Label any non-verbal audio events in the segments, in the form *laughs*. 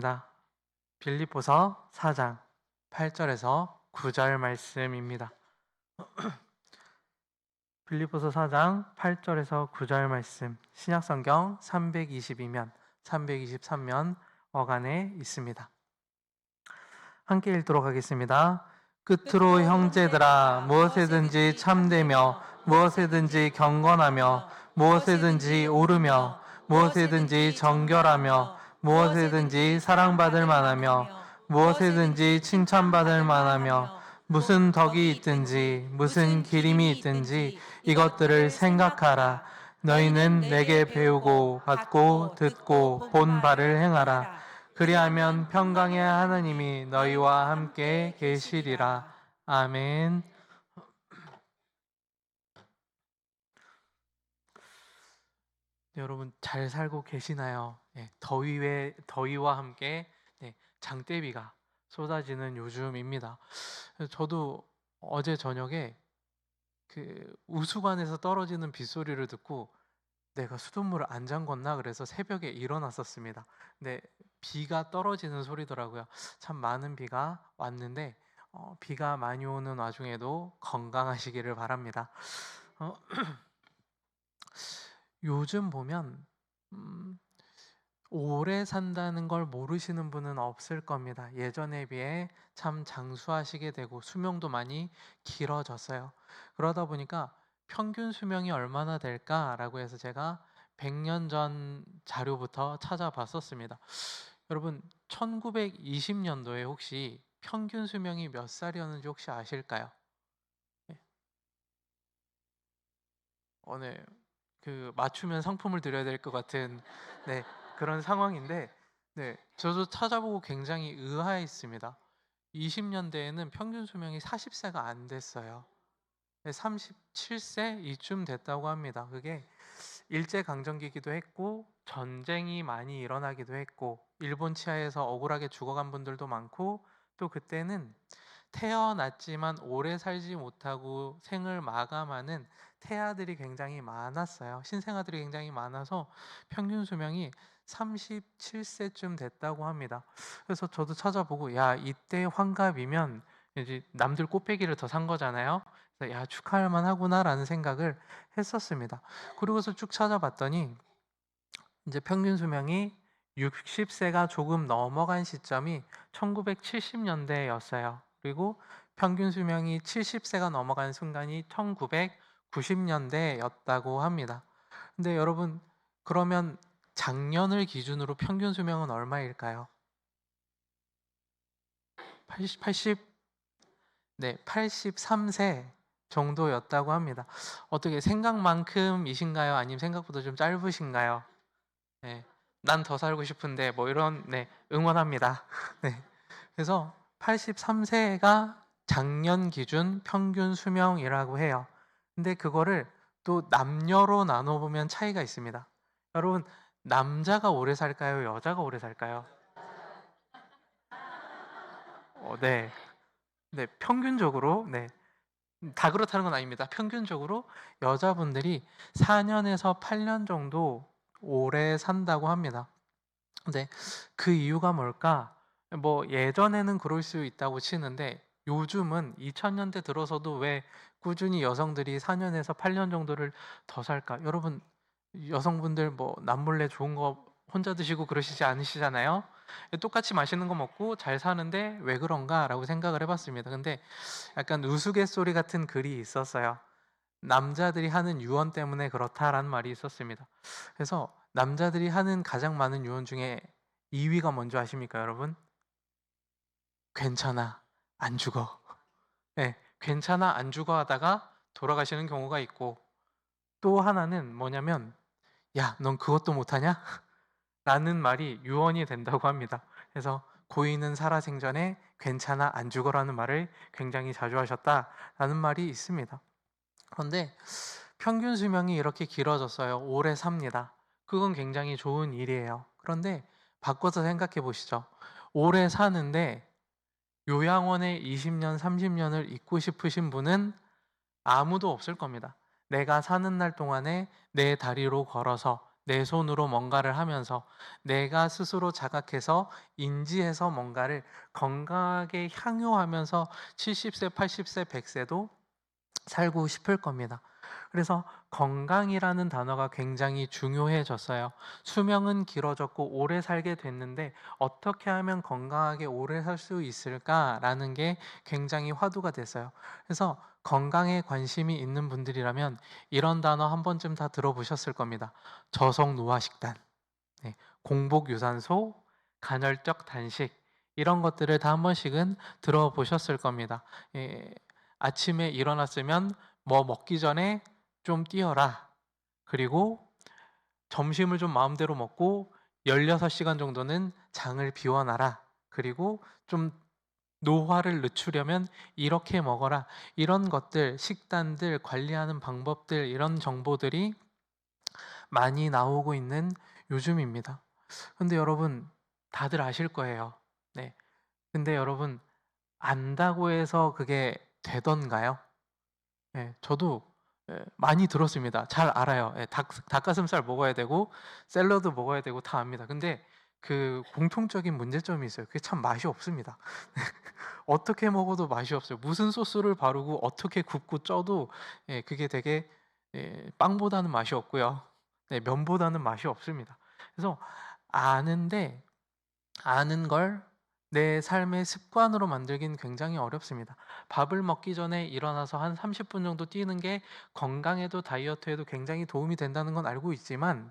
하겠습니다. 빌립보서 4장 8절에서 9절 말씀입니다. *clears throat* 빌립보서 4장 8절에서 9절 말씀 신약성경 322면 323면 어간에 있습니다. 함께 읽도록 하겠습니다. 끝으로 형제들아 무엇에든지 참되며 무엇에든지 경건하며 무엇에든지 오르며 무엇에든지 정결하며 무엇에든지 사랑받을 만하며 무엇에든지 칭찬받을 만하며 무슨 덕이 있든지 무슨 기림이 있든지 이것들을 생각하라. 너희는 내게 배우고 받고 듣고 본 바를 행하라. 그리하면 평강의 하나님이 너희와 함께 계시리라. 아멘 네, 여러분 잘 살고 계시나요? 네, 더위에 더위와 함께 네, 장대비가 쏟아지는 요즘입니다. 저도 어제 저녁에 그 우수관에서 떨어지는 빗소리를 듣고 내가 수돗물을 안 잠궜나 그래서 새벽에 일어났었습니다. 근데 비가 떨어지는 소리더라고요. 참 많은 비가 왔는데 어, 비가 많이 오는 와중에도 건강하시기를 바랍니다. 어, *clears throat* 요즘 보면 음, 오래 산다는 걸 모르시는 분은 없을 겁니다. 예전에 비해 참 장수하시게 되고 수명도 많이 길어졌어요. 그러다 보니까 평균 수명이 얼마나 될까라고 해서 제가 100년 전 자료부터 찾아봤었습니다. 여러분 1920년도에 혹시 평균 수명이 몇 살이었는지 혹시 아실까요? 네. 오늘 그 맞추면 상품을 드려야 될 것 같은 네, 그런 상황인데 네, 저도 찾아보고 굉장히 의아했습니다. 20년대에는 평균 수명이 40세가 안 됐어요. 37세 이쯤 됐다고 합니다. 그게 일제 강점기기도 했고 전쟁이 많이 일어나기도 했고 일본 치하에서 억울하게 죽어간 분들도 많고 또 그때는 태어났지만 오래 살지 못하고 생을 마감하는 태아들이 굉장히 많았어요. 신생아들이 굉장히 많아서 평균 수명이 37세쯤 됐다고 합니다. 그래서 저도 찾아보고 야 이때 환갑이면 이제 남들 꽃배기를 더 산 거잖아요. 그래서 야 축하할 만하구나라는 생각을 했었습니다. 그리고서 쭉 찾아봤더니 이제 평균 수명이 60세가 조금 넘어간 시점이 1970년대였어요. 그리고 평균 수명이 70세가 넘어간 순간이 1990년대였다고 합니다. 근데 여러분 그러면 작년을 기준으로 평균 수명은 얼마일까요? 80, 80 네, 83세 정도였다고 합니다. 어떻게 생각만큼이신가요? 아니면 생각보다 좀 짧으신가요? 네, 난 더 살고 싶은데 뭐 이런 네, 응원합니다. *laughs* 네. 그래서 83세가 작년 기준 평균 수명이라고 해요. 근데 그거를 또 남녀로 나눠보면 차이가 있습니다. 여러분, 남자가 오래 살까요? 여자가 오래 살까요? 어, 네. 네, 평균적으로, 네. 다 그렇다는 건 아닙니다. 평균적으로 여자분들이 4년에서 8년 정도 오래 산다고 합니다. 근데 그 이유가 뭘까? 뭐 예전에는 그럴 수 있다고 치는데 요즘은 2000년대 들어서도 왜 꾸준히 여성들이 4년에서 8년 정도를 더 살까? 여러분 여성분들 뭐 남몰래 좋은 거 혼자 드시고 그러시지 않으시잖아요. 똑같이 맛있는 거 먹고 잘 사는데 왜 그런가라고 생각을 해봤습니다. 근데 약간 우스갯소리 같은 글이 있었어요. 남자들이 하는 유언 때문에 그렇다라는 말이 있었습니다. 그래서 남자들이 하는 가장 많은 유언 중에 2위가 뭔지 아십니까, 여러분? 괜찮아, 안 죽어. 네, 괜찮아, 안 죽어 하다가 돌아가시는 경우가 있고 또 하나는 뭐냐면 야, 넌 그것도 못하냐? *laughs* 라는 말이 유언이 된다고 합니다. 그래서 고인은 살아생전에 괜찮아, 안 죽어라는 말을 굉장히 자주 하셨다라는 말이 있습니다. 그런데 평균 수명이 이렇게 길어졌어요. 오래 삽니다. 그건 굉장히 좋은 일이에요. 그런데 바꿔서 생각해 보시죠. 오래 사는데 요양원에 20년, 30년을 있고 싶으신 분은 아무도 없을 겁니다. 내가 사는 날 동안에 내 다리로 걸어서 내 손으로 뭔가를 하면서 내가 스스로 자각해서 인지해서 뭔가를 건강하게 향유하면서 70세, 80세, 100세도 살고 싶을 겁니다. 그래서 건강이라는 단어가 굉장히 중요해졌어요. 수명은 길어졌고 오래 살게 됐는데 어떻게 하면 건강하게 오래 살 수 있을까라는 게 굉장히 화두가 됐어요. 그래서 건강에 관심이 있는 분들이라면 이런 단어 한 번쯤 다 들어보셨을 겁니다. 저속 노화 식단, 네, 공복 유산소, 간헐적 단식 이런 것들을 다 한 번씩은 들어보셨을 겁니다. 예, 아침에 일어났으면 뭐 먹기 전에 좀 뛰어라. 그리고 점심을 좀 마음대로 먹고 16시간 정도는 장을 비워놔라. 그리고 좀 노화를 늦추려면 이렇게 먹어라. 이런 것들, 식단들, 관리하는 방법들, 이런 정보들이 많이 나오고 있는 요즘입니다. 근데 여러분, 다들 아실 거예요. 네. 근데 여러분, 안다고 해서 그게 되던가요? 예, 저도 예, 많이 들었습니다. 잘 알아요. 예, 닭, 닭가슴살 먹어야 되고 샐러드 먹어야 되고 다 압니다. 근데 그 공통적인 문제점이 있어요. 그게 참 맛이 없습니다. *laughs* 어떻게 먹어도 맛이 없어요. 무슨 소스를 바르고 어떻게 굽고 쪄도 예, 그게 되게 예, 빵보다는 맛이 없고요. 네, 면보다는 맛이 없습니다. 그래서 아는데 아는 걸 내 삶의 습관으로 만들긴 굉장히 어렵습니다. 밥을 먹기 전에 일어나서 한 30분 정도 뛰는 게 건강에도 다이어트에도 굉장히 도움이 된다는 건 알고 있지만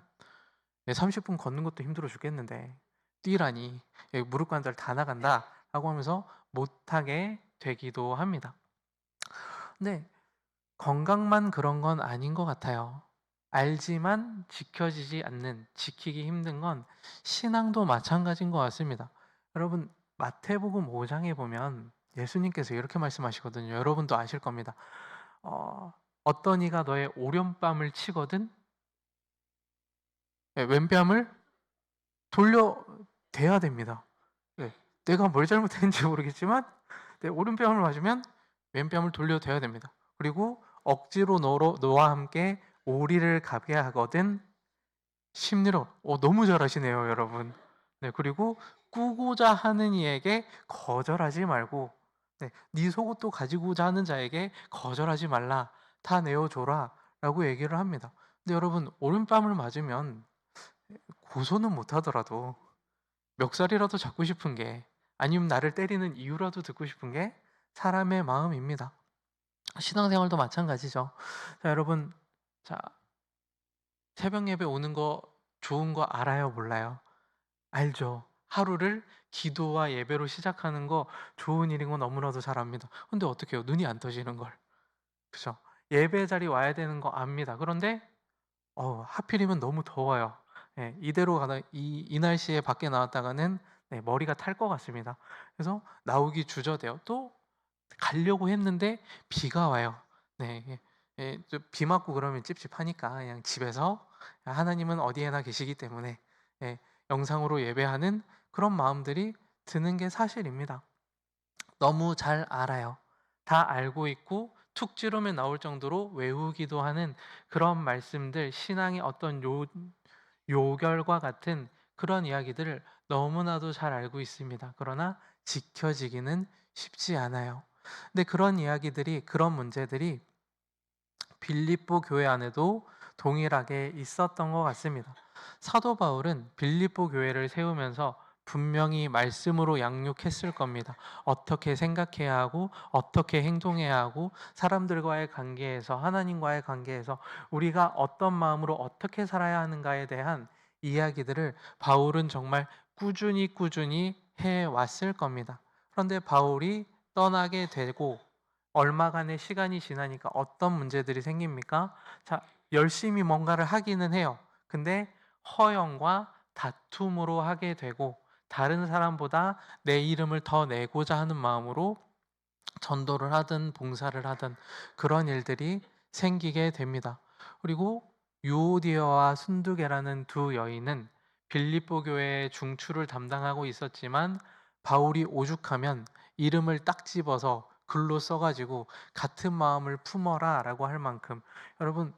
30분 걷는 것도 힘들어 죽겠는데 뛰라니 여기 무릎 관절 다 나간다 라고 하면서 못하게 되기도 합니다. 근데 건강만 그런 건 아닌 것 같아요. 알지만 지켜지지 않는, 지키기 힘든 건 신앙도 마찬가지인 것 같습니다. 여러분, 마태복음 5장에 보면 예수님께서 이렇게 말씀하시거든요. 여러분도 아실 겁니다. 어, 어떤 이가 너의 오른뺨을 치거든 네, 왼뺨을 돌려 대야 됩니다. 네, 내가 뭘 잘못했는지 모르겠지만 내 오른뺨을 맞으면 왼뺨을 돌려 대야 됩니다. 그리고 억지로 너로 너와 함께 오리를 가게 하거든 심리로 어, 너무 잘하시네요, 여러분. 네, 그리고 꾸고자 하는 이에게 거절하지 말고 네, 네 속옷도 가지고자 하는 자에게 거절하지 말라. 다 내어줘라. 라고 얘기를 합니다. 근데 여러분, 오른뺨을 맞으면 고소는 못하더라도 멱살이라도 잡고 싶은 게 아니면 나를 때리는 이유라도 듣고 싶은 게 사람의 마음입니다. 신앙생활도 마찬가지죠. 자, 여러분, 자, 새벽 예배 오는 거 좋은 거 알아요? 몰라요? 알죠. 하루를 기도와 예배로 시작하는 거 좋은 일인 건 너무나도 잘 압니다. 근데 어떻게 해요? 눈이 안 떠지는 걸. 그죠? 예배 자리 와야 되는 거 압니다. 그런데 어, 하필이면 너무 더워요. 예, 이대로 가다 이, 이 날씨에 밖에 나왔다가는 네, 머리가 탈 것 같습니다. 그래서 나오기 주저돼요. 또 가려고 했는데 비가 와요. 네, 예, 예, 비 맞고 그러면 찝찝하니까 그냥 집에서 하나님은 어디에나 계시기 때문에 예, 영상으로 예배하는 그런 마음들이 드는 게 사실입니다. 너무 잘 알아요. 다 알고 있고 툭 찌르면 나올 정도로 외우기도 하는 그런 말씀들, 신앙의 어떤 요, 요결과 같은 그런 이야기들을 너무나도 잘 알고 있습니다. 그러나 지켜지기는 쉽지 않아요. 근데 그런 이야기들이, 그런 문제들이 빌립보 교회 안에도 동일하게 있었던 것 같습니다. 사도 바울은 빌립보 교회를 세우면서 분명히 말씀으로 양육했을 겁니다. 어떻게 생각해야 하고 어떻게 행동해야 하고 사람들과의 관계에서 하나님과의 관계에서 우리가 어떤 마음으로 어떻게 살아야 하는가에 대한 이야기들을 바울은 정말 꾸준히 꾸준히 해 왔을 겁니다. 그런데 바울이 떠나게 되고 얼마간의 시간이 지나니까 어떤 문제들이 생깁니까? 자, 열심히 뭔가를 하기는 해요. 근데 허영과 다툼으로 하게 되고 다른 사람보다 내 이름을 더 내고자 하는 마음으로 전도를 하든 봉사를 하든 그런 일들이 생기게 됩니다. 그리고 유오디어와 순두계라는 두 여인은 빌립보 교회의 중추를 담당하고 있었지만 바울이 오죽하면 이름을 딱 집어서 글로 써가지고 같은 마음을 품어라 라고 할 만큼 여러분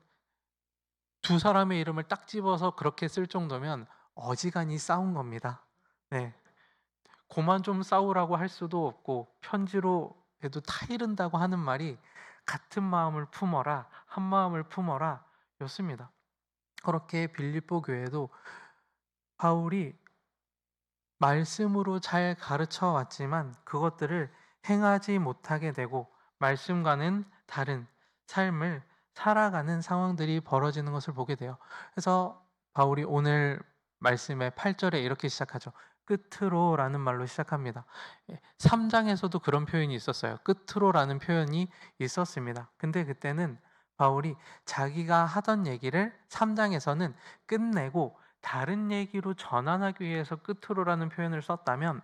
두 사람의 이름을 딱 집어서 그렇게 쓸 정도면 어지간히 싸운 겁니다. 네. 고만 좀 싸우라고 할 수도 없고 편지로 해도 타이른다고 하는 말이 같은 마음을 품어라 한 마음을 품어라 였습니다. 그렇게 빌립보 교회도 바울이 말씀으로 잘 가르쳐 왔지만 그것들을 행하지 못하게 되고 말씀과는 다른 삶을 살아가는 상황들이 벌어지는 것을 보게 돼요. 그래서 바울이 오늘 말씀의 8절에 이렇게 시작하죠. 끝으로라는 말로 시작합니다. 3장에서도 그런 표현이 있었어요. 끝으로라는 표현이 있었습니다. 근데 그때는 바울이 자기가 하던 얘기를 3장에서는 끝내고 다른 얘기로 전환하기 위해서 끝으로라는 표현을 썼다면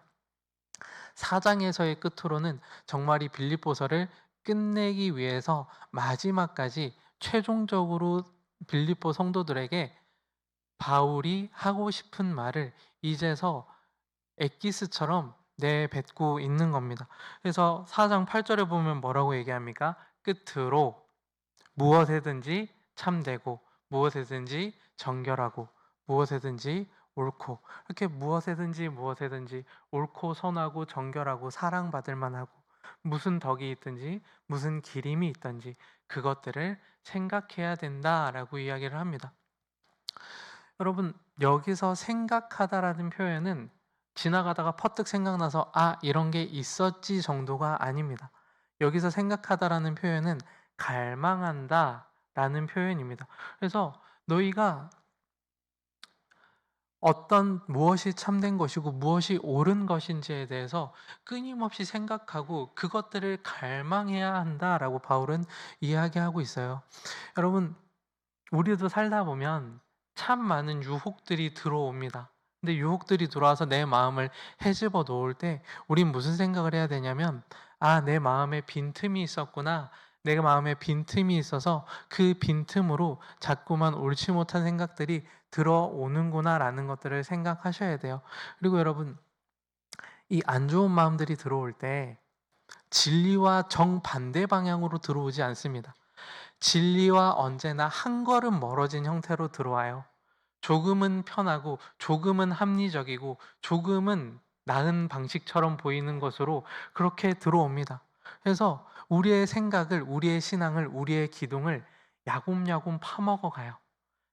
4장에서의 끝으로는 정말 이 빌립보서를 끝내기 위해서 마지막까지 최종적으로 빌립보 성도들에게 바울이 하고 싶은 말을 이제서 엑기스처럼 내뱉고 있는 겁니다. 그래서 4장 8절에 보면 뭐라고 얘기합니까? 끝으로 무엇에든지 참되고 무엇에든지 정결하고 무엇에든지 옳고 이렇게 무엇에든지 무엇에든지 옳고 선하고 정결하고 사랑받을 만하고 무슨 덕이 있든지 무슨 기림이 있든지 그것들을 생각해야 된다라고 이야기를 합니다. 여러분 여기서 생각하다라는 표현은 지나가다가 퍼뜩 생각나서 아 이런 게 있었지 정도가 아닙니다. 여기서 생각하다라는 표현은 갈망한다 라는 표현입니다. 그래서 너희가 어떤 무엇이 참된 것이고 무엇이 옳은 것인지에 대해서 끊임없이 생각하고 그것들을 갈망해야 한다라고 바울은 이야기하고 있어요. 여러분, 우리도 살다 보면 참 많은 유혹들이 들어옵니다. 근데 유혹들이 들어와서 내 마음을 헤집어 놓을 때 우린 무슨 생각을 해야 되냐면 아, 내 마음에 빈틈이 있었구나. 내 마음에 빈틈이 있어서 그 빈틈으로 자꾸만 옳지 못한 생각들이 들어오는구나라는 것들을 생각하셔야 돼요. 그리고 여러분, 이 안 좋은 마음들이 들어올 때 진리와 정반대 방향으로 들어오지 않습니다. 진리와 언제나 한 걸음 멀어진 형태로 들어와요. 조금은 편하고, 조금은 합리적이고, 조금은 나은 방식처럼 보이는 것으로 그렇게 들어옵니다. 그래서 우리의 생각을, 우리의 신앙을, 우리의 기둥을 야곱야곱 파먹어 가요.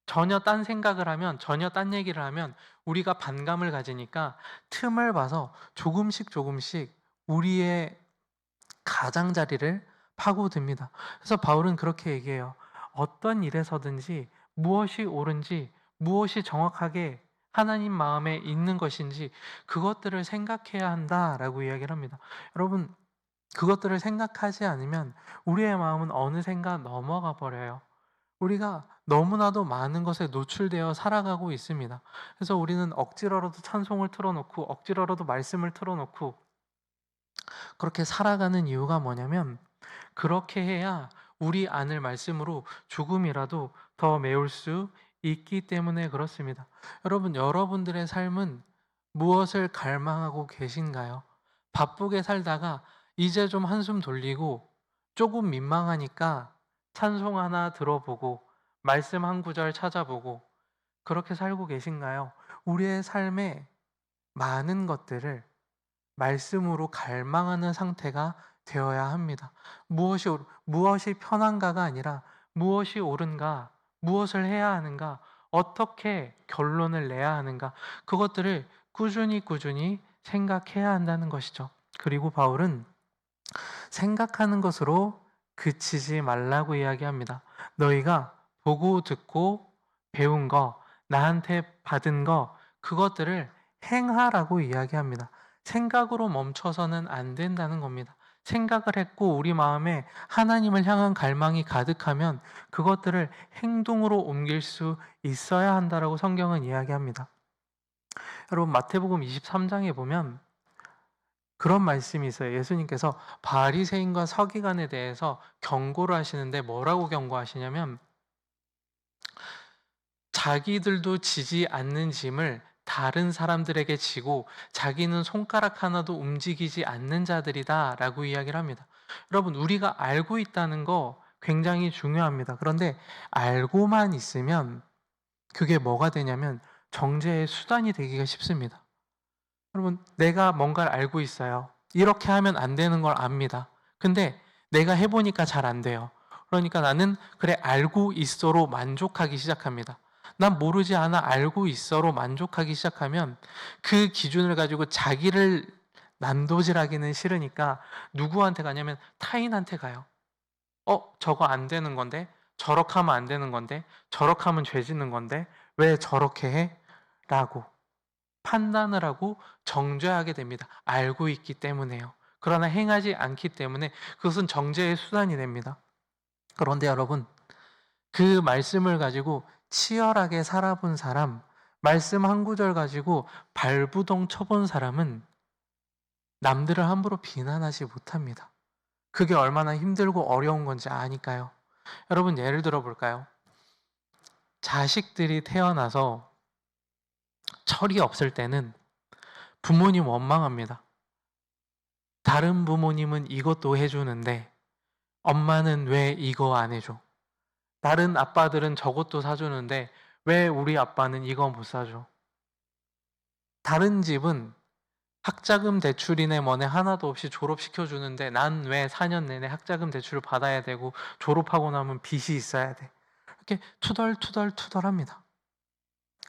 전혀 딴 생각을 하면, 전혀 딴 얘기를 하면 우리가 반감을 가지니까 틈을 봐서 조금씩 조금씩 우리의 가장자리를 파고듭니다. 그래서 바울은 그렇게 얘기해요. 어떤 일에서든지 무엇이 옳은지, 무엇이 정확하게 하나님 마음에 있는 것인지 그것들을 생각해야 한다라고 이야기를 합니다. 여러분, 그것들을 생각하지 않으면 우리의 마음은 어느샌가 넘어가 버려요. 우리가 너무나도 많은 것에 노출되어 살아가고 있습니다. 그래서 우리는 억지로라도 찬송을 틀어놓고 억지로라도 말씀을 틀어놓고 그렇게 살아가는 이유가 뭐냐면 그렇게 해야 우리 안을 말씀으로 조금이라도 더 메울 수 있기 때문에 그렇습니다. 여러분, 여러분들의 삶은 무엇을 갈망하고 계신가요? 바쁘게 살다가 이제 좀 한숨 돌리고 조금 민망하니까 찬송 하나 들어보고 말씀 한 구절 찾아보고 그렇게 살고 계신가요? 우리의 삶에 많은 것들을 말씀으로 갈망하는 상태가 되어야 합니다. 무엇이 무엇이 편한가가 아니라 무엇이 옳은가, 무엇을 해야 하는가, 어떻게 결론을 내야 하는가 그것들을 꾸준히 꾸준히 생각해야 한다는 것이죠. 그리고 바울은 생각하는 것으로 그치지 말라고 이야기합니다. 너희가 보고 듣고 배운 거, 나한테 받은 거, 그것들을 행하라고 이야기합니다. 생각으로 멈춰서는 안 된다는 겁니다. 생각을 했고 우리 마음에 하나님을 향한 갈망이 가득하면 그것들을 행동으로 옮길 수 있어야 한다라고 성경은 이야기합니다. 여러분 마태복음 23장에 보면 그런 말씀이 있어요. 예수님께서 바리새인과 서기관에 대해서 경고를 하시는데 뭐라고 경고하시냐면 자기들도 지지 않는 짐을 다른 사람들에게 지고 자기는 손가락 하나도 움직이지 않는 자들이다 라고 이야기를 합니다. 여러분 우리가 알고 있다는 거 굉장히 중요합니다. 그런데 알고만 있으면 그게 뭐가 되냐면 정죄의 수단이 되기가 쉽습니다. 여러분, 내가 뭔가를 알고 있어요. 이렇게 하면 안 되는 걸 압니다. 근데 내가 해보니까 잘 안 돼요. 그러니까 나는 그래 알고 있어로 만족하기 시작합니다. 난 모르지 않아 알고 있어로 만족하기 시작하면 그 기준을 가지고 자기를 난도질하기는 싫으니까 누구한테 가냐면 타인한테 가요. 어, 저거 안 되는 건데, 저렇게 하면 안 되는 건데, 저렇게 하면 죄 짓는 건데, 왜 저렇게 해? 라고 판단을 하고 정죄하게 됩니다. 알고 있기 때문에요. 그러나 행하지 않기 때문에 그것은 정죄의 수단이 됩니다. 그런데 여러분, 그 말씀을 가지고 치열하게 살아본 사람, 말씀 한 구절 가지고 발부동 쳐본 사람은 남들을 함부로 비난하지 못합니다. 그게 얼마나 힘들고 어려운 건지 아니까요. 여러분, 예를 들어 볼까요? 자식들이 태어나서 철이 없을 때는 부모님 원망합니다. 다른 부모님은 이것도 해주는데 엄마는 왜 이거 안 해줘? 다른 아빠들은 저것도 사주는데 왜 우리 아빠는 이거 못 사줘? 다른 집은 학자금 대출이네 뭐네 하나도 없이 졸업시켜 주는데 난 왜 4년 내내 학자금 대출을 받아야 되고 졸업하고 나면 빚이 있어야 돼. 이렇게 투덜투덜투덜합니다.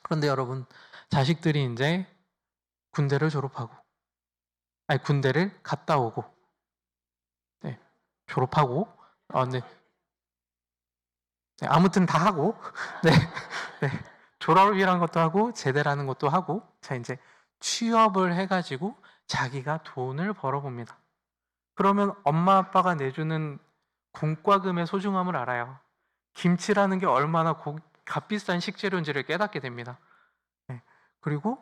그런데 여러분 자식들이 이제 군대를 졸업하고 아니 군대를 갔다 오고 네, 졸업하고 어, 네. 네, 아무튼 다 하고 *laughs* 네, 네. 졸업이라는 것도 하고 제대라는 것도 하고 자 이제 취업을 해가지고 자기가 돈을 벌어봅니다. 그러면 엄마 아빠가 내주는 공과금의 소중함을 알아요. 김치라는 게 얼마나 고, 값비싼 식재료인지를 깨닫게 됩니다. 네. 그리고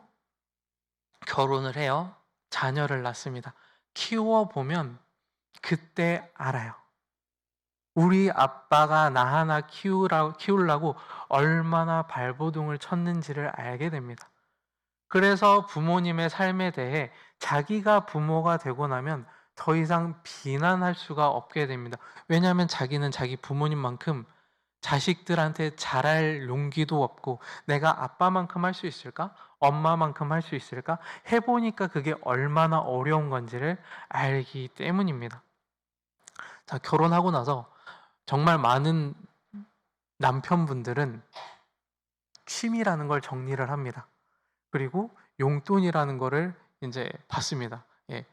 결혼을 해요. 자녀를 낳습니다. 키워보면 그때 알아요. 우리 아빠가 나 하나 키우려고 얼마나 발버둥을 쳤는지를 알게 됩니다. 그래서 부모님의 삶에 대해 자기가 부모가 되고 나면 더 이상 비난할 수가 없게 됩니다. 왜냐하면 자기는 자기 부모님만큼 자식들한테 잘할 용기도 없고 내가 아빠만큼 할 수 있을까? 엄마만큼 할 수 있을까? 해보니까 그게 얼마나 어려운 건지를 알기 때문입니다. 자, 결혼하고 나서 정말 많은 남편분들은 취미라는 걸 정리를 합니다. 그리고 용돈이라는 거를 이제 받습니다. 예.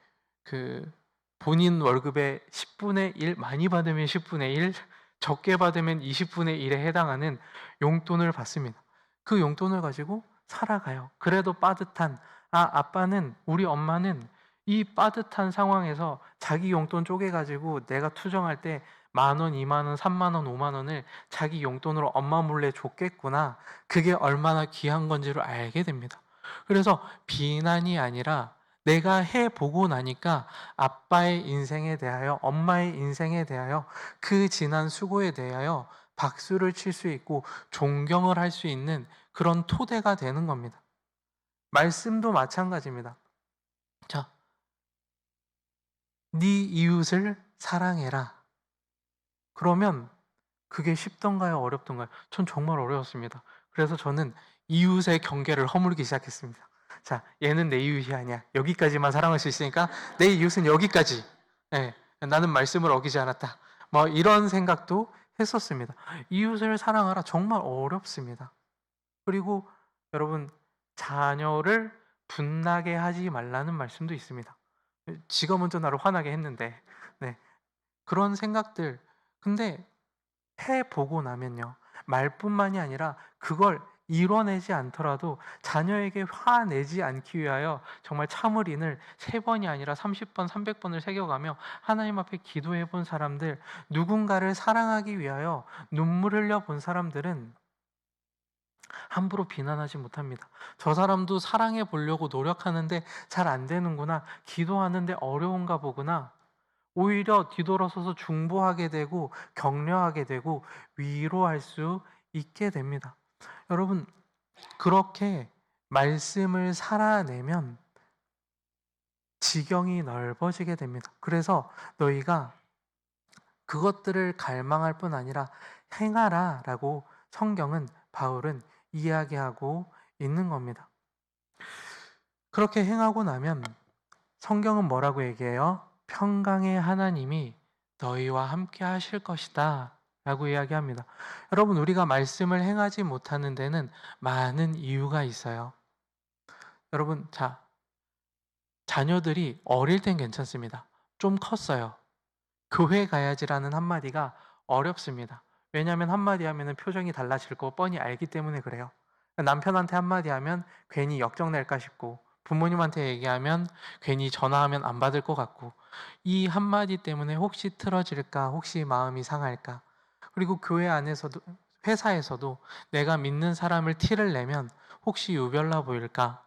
그 본인 월급의 10분의 1, 많이 받으면 10분의 1, 적게 받으면 20분의 1에 해당하는 용돈을 받습니다. 그 용돈을 가지고 살아가요. 그래도 빠듯한, 아, 아빠는, 우리 엄마는 이 빠듯한 상황에서 자기 용돈 쪼개가지고 내가 투정할 때 만 원, 이만 원, 삼만 원, 오만 원을 자기 용돈으로 엄마 몰래 줬겠구나. 그게 얼마나 귀한 건지를 알게 됩니다. 그래서 비난이 아니라 내가 해보고 나니까 아빠의 인생에 대하여, 엄마의 인생에 대하여 그 지난 수고에 대하여 박수를 칠 수 있고 존경을 할 수 있는 그런 토대가 되는 겁니다. 말씀도 마찬가지입니다. 자, 네 이웃을 사랑해라. 그러면 그게 쉽던가요? 어렵던가요? 전 정말 어려웠습니다. 그래서 저는 이웃의 경계를 허물기 시작했습니다. 자, 얘는 내 이웃이 아니야. 여기까지만 사랑할 수 있으니까 내 이웃은 여기까지. 네, 나는 말씀을 어기지 않았다. 뭐 이런 생각도 했었습니다. 이웃을 사랑하라 정말 어렵습니다. 그리고 여러분 자녀를 분나게 하지 말라는 말씀도 있습니다. 지가 먼저 나를 화나게 했는데, 네 그런 생각들. 근데 해 보고 나면요 말뿐만이 아니라 그걸 이뤄내지 않더라도 자녀에게 화내지 않기 위하여 정말 참을인을 세 번이 아니라 30번, 300번을 새겨가며 하나님 앞에 기도해 본 사람들, 누군가를 사랑하기 위하여 눈물 흘려 본 사람들은 함부로 비난하지 못합니다. 저 사람도 사랑해 보려고 노력하는데 잘 안 되는구나. 기도하는데 어려운가 보구나. 오히려 뒤돌아서서 중보하게 되고 격려하게 되고 위로할 수 있게 됩니다. 여러분, 그렇게 말씀을 살아내면 지경이 넓어지게 됩니다. 그래서 너희가 그것들을 갈망할 뿐 아니라 행하라 라고 성경은 바울은 이야기하고 있는 겁니다. 그렇게 행하고 나면 성경은 뭐라고 얘기해요? 평강의 하나님이 너희와 함께 하실 것이다. 라고 이야기합니다. 여러분, 우리가 말씀을 행하지 못하는 데는 많은 이유가 있어요. 여러분, 자, 자녀들이 어릴 땐 괜찮습니다. 좀 컸어요. 교회 가야지라는 한마디가 어렵습니다. 왜냐하면 한마디 하면 표정이 달라질 거 뻔히 알기 때문에 그래요. 남편한테 한마디 하면 괜히 역정낼까 싶고 부모님한테 얘기하면 괜히 전화하면 안 받을 것 같고 이 한마디 때문에 혹시 틀어질까 혹시 마음이 상할까? 그리고 교회 안에서도 회사에서도 내가 믿는 사람을 티를 내면 혹시 유별나 보일까?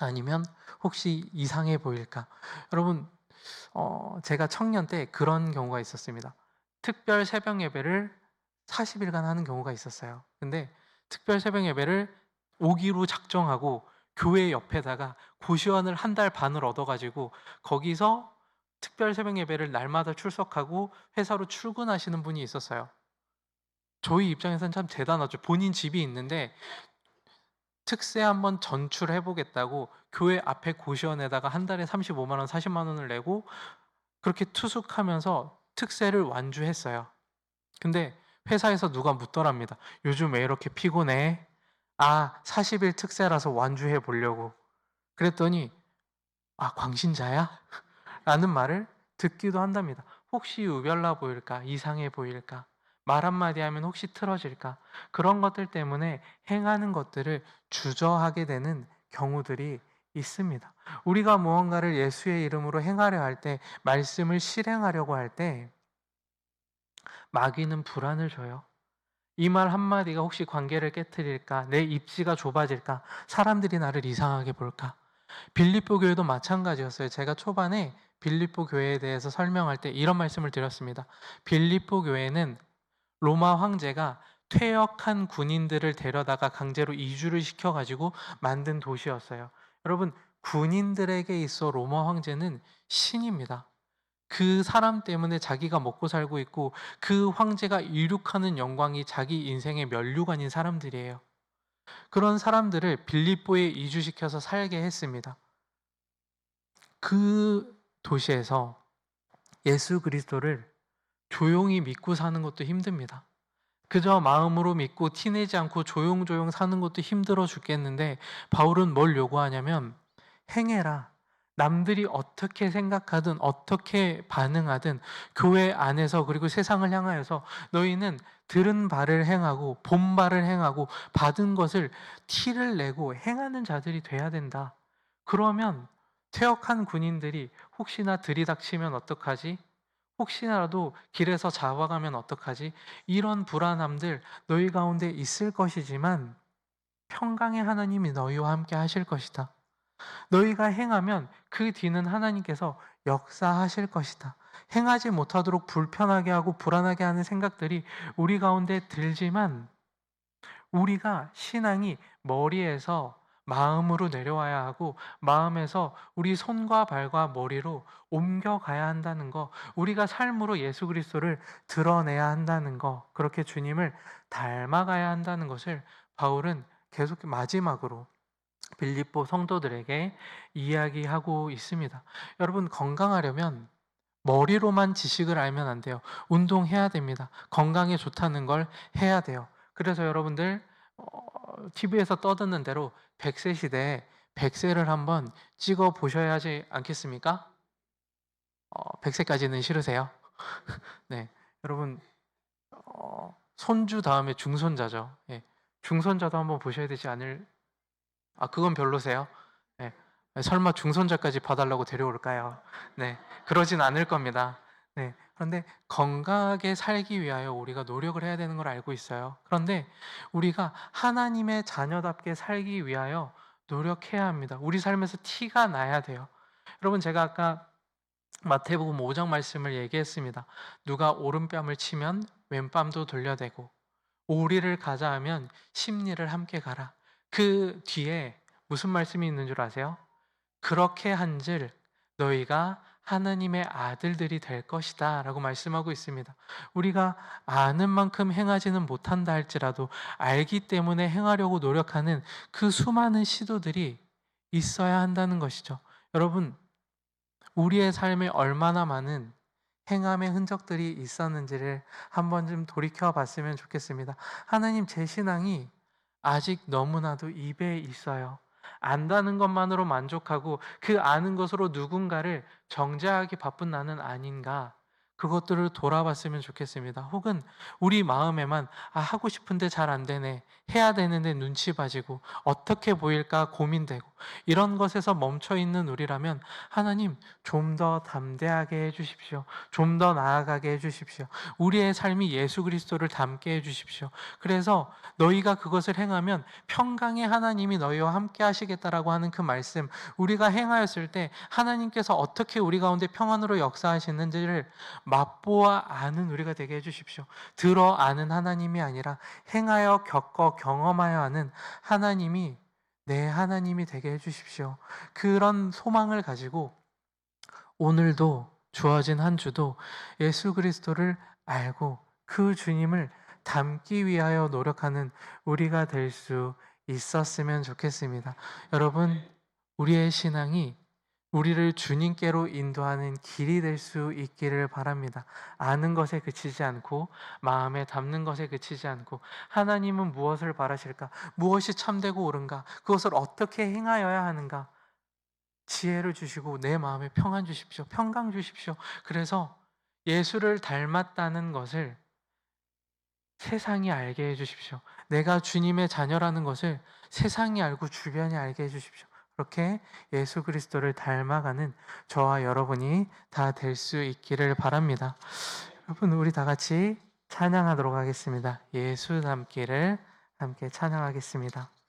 아니면 혹시 이상해 보일까? 여러분 어, 제가 청년 때 그런 경우가 있었습니다. 특별 새벽 예배를 40일간 하는 경우가 있었어요. 근데 특별 새벽 예배를 오기로 작정하고 교회 옆에다가 고시원을 한 달 반을 얻어가지고 거기서 특별 새벽 예배를 날마다 출석하고 회사로 출근하시는 분이 있었어요. 저희 입장에서는 참 대단하죠. 본인 집이 있는데 특세 한번 전출해 보겠다고 교회 앞에 고시원에다가 한 달에 35만 원, 40만 원을 내고 그렇게 투숙하면서 특세를 완주했어요. 근데 회사에서 누가 묻더랍니다. 요즘 왜 이렇게 피곤해? 아, 40일 특세라서 완주해 보려고. 그랬더니 아, 광신자야? *laughs* 라는 말을 듣기도 한답니다. 혹시 우별나 보일까? 이상해 보일까? 말 한마디 하면 혹시 틀어질까? 그런 것들 때문에 행하는 것들을 주저하게 되는 경우들이 있습니다. 우리가 무언가를 예수의 이름으로 행하려 할 때, 말씀을 실행하려고 할 때, 마귀는 불안을 줘요. 이 말 한마디가 혹시 관계를 깨뜨릴까? 내 입지가 좁아질까? 사람들이 나를 이상하게 볼까? 빌립보 교회도 마찬가지였어요. 제가 초반에 빌립보 교회에 대해서 설명할 때 이런 말씀을 드렸습니다. 빌립보 교회는 로마 황제가 퇴역한 군인들을 데려다가 강제로 이주를 시켜가지고 만든 도시였어요. 여러분, 군인들에게 있어 로마 황제는 신입니다. 그 사람 때문에 자기가 먹고 살고 있고 그 황제가 이룩하는 영광이 자기 인생의 면류관인 사람들이에요. 그런 사람들을 빌립보에 이주시켜서 살게 했습니다. 그 도시에서 예수 그리스도를 조용히 믿고 사는 것도 힘듭니다. 그저 마음으로 믿고 티내지 않고 조용조용 사는 것도 힘들어 죽겠는데 바울은 뭘 요구하냐면 행해라. 남들이 어떻게 생각하든 어떻게 반응하든 교회 안에서 그리고 세상을 향하여서 너희는 들은 바를 행하고 본 바를 행하고 받은 것을 티를 내고 행하는 자들이 돼야 된다. 그러면 퇴역한 군인들이 혹시나 들이닥치면 어떡하지? 혹시나라도 길에서 잡아가면 어떡하지? 이런 불안함들 너희 가운데 있을 것이지만 평강의 하나님이 너희와 함께 하실 것이다. 너희가 행하면 그 뒤는 하나님께서 역사하실 것이다. 행하지 못하도록 불편하게 하고 불안하게 하는 생각들이 우리 가운데 들지만 우리가 신앙이 머리에서 마음으로 내려와야 하고 마음에서 우리 손과 발과 머리로 옮겨가야 한다는 거, 우리가 삶으로 예수 그리스도를 드러내야 한다는 거, 그렇게 주님을 닮아가야 한다는 것을 바울은 계속 마지막으로 빌립보 성도들에게 이야기하고 있습니다. 여러분 건강하려면 머리로만 지식을 알면 안 돼요. 운동해야 됩니다. 건강에 좋다는 걸 해야 돼요. 그래서 여러분들 어, TV에서 떠드는 대로 100세 시대에 100세를 한번 찍어 보셔야 하지 않겠습니까? 어, 100세까지는 싫으세요? *laughs* 네, 여러분 어, 손주 다음에 중손자죠. 예, 중손자도 한번 보셔야 되지 않을 아, 그건 별로세요? 네. 설마 중손자까지 봐달라고 데려올까요? 네. 그러진 않을 겁니다. 네. 그런데 건강하게 살기 위하여 우리가 노력을 해야 되는 걸 알고 있어요. 그런데 우리가 하나님의 자녀답게 살기 위하여 노력해야 합니다. 우리 삶에서 티가 나야 돼요. 여러분, 제가 아까 마태복음 5장 말씀을 얘기했습니다. 누가 오른뺨을 치면 왼뺨도 돌려대고 오리를 가자 하면 심리를 함께 가라. 그 뒤에 무슨 말씀이 있는 줄 아세요? 그렇게 한질 너희가 하나님의 아들들이 될 것이다 라고 말씀하고 있습니다. 우리가 아는 만큼 행하지는 못한다 할지라도 알기 때문에 행하려고 노력하는 그 수많은 시도들이 있어야 한다는 것이죠. 여러분, 우리의 삶에 얼마나 많은 행함의 흔적들이 있었는지를 한번 좀 돌이켜 봤으면 좋겠습니다. 하나님, 제 신앙이 아직 너무나도 입에 있어요. 안다는 것만으로 만족하고 그 아는 것으로 누군가를 정죄하기 바쁜 나는 아닌가. 그것들을 돌아봤으면 좋겠습니다. 혹은 우리 마음에만 아, 하고 싶은데 잘 안 되네. 해야 되는데 눈치 봐지고 어떻게 보일까 고민되고 이런 것에서 멈춰 있는 우리라면 하나님 좀 더 담대하게 해 주십시오. 좀 더 나아가게 해 주십시오. 우리의 삶이 예수 그리스도를 닮게 해 주십시오. 그래서 너희가 그것을 행하면 평강의 하나님이 너희와 함께 하시겠다라고 하는 그 말씀 우리가 행하였을 때 하나님께서 어떻게 우리 가운데 평안으로 역사하시는지를 맛보아 아는 우리가 되게 해 주십시오. 들어 아는 하나님이 아니라 행하여 겪어 경험하여 하는 하나님이 내 하나님이 되게 해 주십시오. 그런 소망을 가지고 오늘도 주어진 한 주도 예수 그리스도를 알고 그 주님을 닮기 위하여 노력하는 우리가 될 수 있었으면 좋겠습니다. 여러분, 우리의 신앙이 우리를 주님께로 인도하는 길이 될 수 있기를 바랍니다. 아는 것에 그치지 않고 마음에 담는 것에 그치지 않고 하나님은 무엇을 바라실까? 무엇이 참되고 옳은가? 그것을 어떻게 행하여야 하는가? 지혜를 주시고 내 마음에 평안 주십시오. 평강 주십시오. 그래서 예수를 닮았다는 것을 세상이 알게 해 주십시오. 내가 주님의 자녀라는 것을 세상이 알고 주변이 알게 해 주십시오. 그렇게 예수 그리스도를 닮아가는 저와 여러분이 다 될 수 있기를 바랍니다. 여러분, 우리 다 같이 찬양하도록 하겠습니다. 예수 닮기를 함께 찬양하겠습니다.